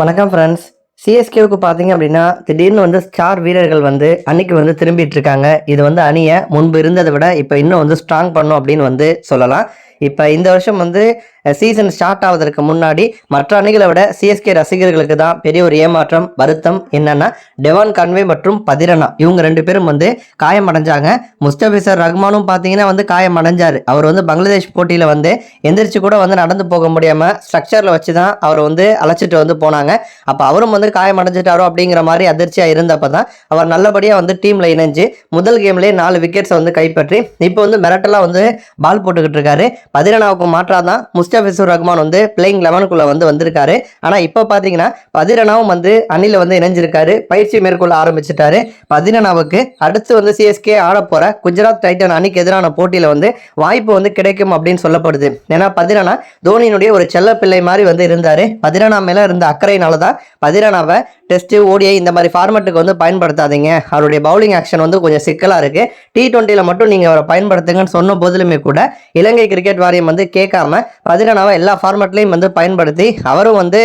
வணக்கம் ஃப்ரெண்ட்ஸ் சிஎஸ்கேவுக்கு பார்த்தீங்க அப்படின்னா திடீர்னு வந்து ஸ்டார் வீரர்கள் வந்து அன்னைக்கு வந்து திரும்பிட்டு இருக்காங்க. இது வந்து அணியை முன்பு இருந்ததை விட இப்போ இன்னும் வந்து ஸ்ட்ராங் பண்ணும் அப்படின்னு வந்து சொல்லலாம். இப்போ இந்த வருஷம் வந்து சீசன் ஸ்டார்ட் ஆவதற்கு முன்னாடி மற்ற அணிகளை விட சிஎஸ்கே ரசிகர்களுக்கு தான் பெரிய ஒரு ஏமாற்றம் வருத்தம் என்னன்னா டெவான் கன்வே மற்றும் பதிரனா. இவங்க ரெண்டு பேரும் வந்து காயம் அடைஞ்சாங்க. முஸ்தபிசர் ரஹ்மானும் பார்த்தீங்கன்னா வந்து காயம் அடைஞ்சாரு. அவர் வந்து பங்களாதேஷ் போட்டியில் வந்து எந்திரிச்சு கூட வந்து நடந்து போக முடியாமல் ஸ்ட்ரக்சரில் வச்சு தான் அவர் வந்து அழைச்சிட்டு வந்து போனாங்க. அப்போ அவரும் வந்து காயம் அடைஞ்சிட்டாரோ அப்படிங்கிற மாதிரி அதிர்ச்சியாக இருந்தப்போ தான் அவர் நல்லபடியாக வந்து டீமில் இணைஞ்சு முதல் கேம்லேயே நாலு விக்கெட்ஸை வந்து கைப்பற்றி இப்போ வந்து மிரட்டலாக வந்து பால் போட்டுக்கிட்டு இருக்காரு. பதிரனாவுக்கு மாற்றாதான் முஸ்த முஸ்தபிசுர் ரஹ்மான் வந்து பிளேயிங் லெவனுக்குள்ளே வந்து வந்திருக்காரு. ஆனால் இப்போ பார்த்தீங்கன்னா பதிரனாவும் வந்து அணில வந்து இணைஞ்சிருக்காரு. பயிற்சி மேற்கொள்ள ஆரம்பிச்சிட்டாரு. பதினனாவுக்கு அடுத்து வந்து சிஎஸ்கே ஆட போகிற குஜராத் டைட்டன் அணிக்கு எதிரான போட்டியில் வந்து வாய்ப்பு வந்து கிடைக்கும் அப்படின்னு சொல்லப்படுது. ஏன்னா பதிரனா தோனியினுடைய ஒரு செல்ல பிள்ளை மாதிரி வந்து இருந்தார். பதிரனா மேலே இருந்த அக்கறையினால தான் பதிரனாவை டெஸ்ட்டு ஓடிஐ இந்த மாதிரி ஃபார்மேட்டுக்கு வந்து பயன்படுத்தாதீங்க. அவருடைய பவுலிங் ஆக்ஷன் வந்து கொஞ்சம் சிக்கலாக இருக்குது டி டுவெண்ட்டியில் மட்டும் நீங்கள் அவரை பயன்படுத்துங்கன்னு சொன்ன போதிலுமே கூட இலங்கை கிரிக்கெட் வாரியம் வந்து கேட்காம பதிரனாவை எல்லா ஃபார்மேட்லையும் வந்து பயன்படுத்தி அவரும் வந்து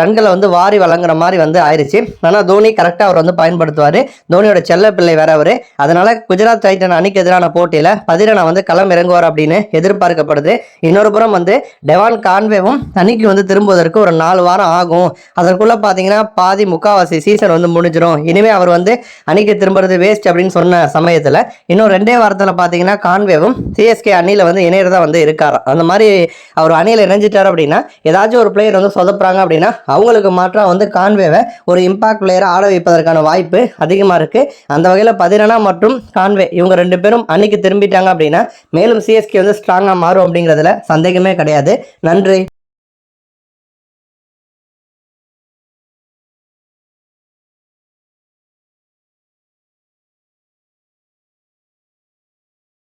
ரன்களை வந்து வாரி வழங்குற மாதிரி வந்து ஆயிடுச்சு ஆனால் தோனி கரெக்டாக அவர் வந்து பயன்படுத்துவார். தோனியோட செல்ல பிள்ளை வேற அவர். அதனால் குஜராத் டைட்டன் அணிக்கு எதிரான போட்டியில் பதிரனா வந்து களம் இறங்குவார் அப்படின்னு எதிர்பார்க்கப்படுது. இன்னொரு புறம் வந்து டெவான் கான்வேவும் அணிக்கு வந்து திரும்புவதற்கு ஒரு நாலு வாரம் ஆகும். அதற்குள்ள பார்த்தீங்கன்னா பாதி முக்காவாசி சீசன் வந்து முடிஞ்சிடும் இனிமே அவர் வந்து அணிக்கு திரும்புறது வேஸ்ட் அப்படின்னு சொன்ன சமயத்தில் இன்னும் ரெண்டே வாரத்தில் பார்த்தீங்கன்னா கான்வேவும் சிஎஸ்கே அணியில் வந்து இணையறதா வந்து இருக்காராம். அந்த மாதிரி அவர் அணியில் இணைஞ்சிட்டார் அப்படின்னா ஏதாச்சும் ஒரு பிளேயர் வந்து சொதப்புறாங்க அப்படின்னா அவங்களுக்கு மாற்றம் வந்து கான்வேவை ஒரு இம்பாக்ட் பிளேயரை ஆட வைப்பதற்கான வாய்ப்பு அதிகமாக இருக்குது அந்த வகையில் பதினனா மற்றும் கான்வே இவங்க ரெண்டு பேரும் அணிக்கு திரும்பிட்டாங்க அப்படின்னா மேலும் சிஎஸ்கே வந்து ஸ்ட்ராங்காக மாறும் அப்படிங்கிறதுல சந்தேகமே கிடையாது. நன்றி.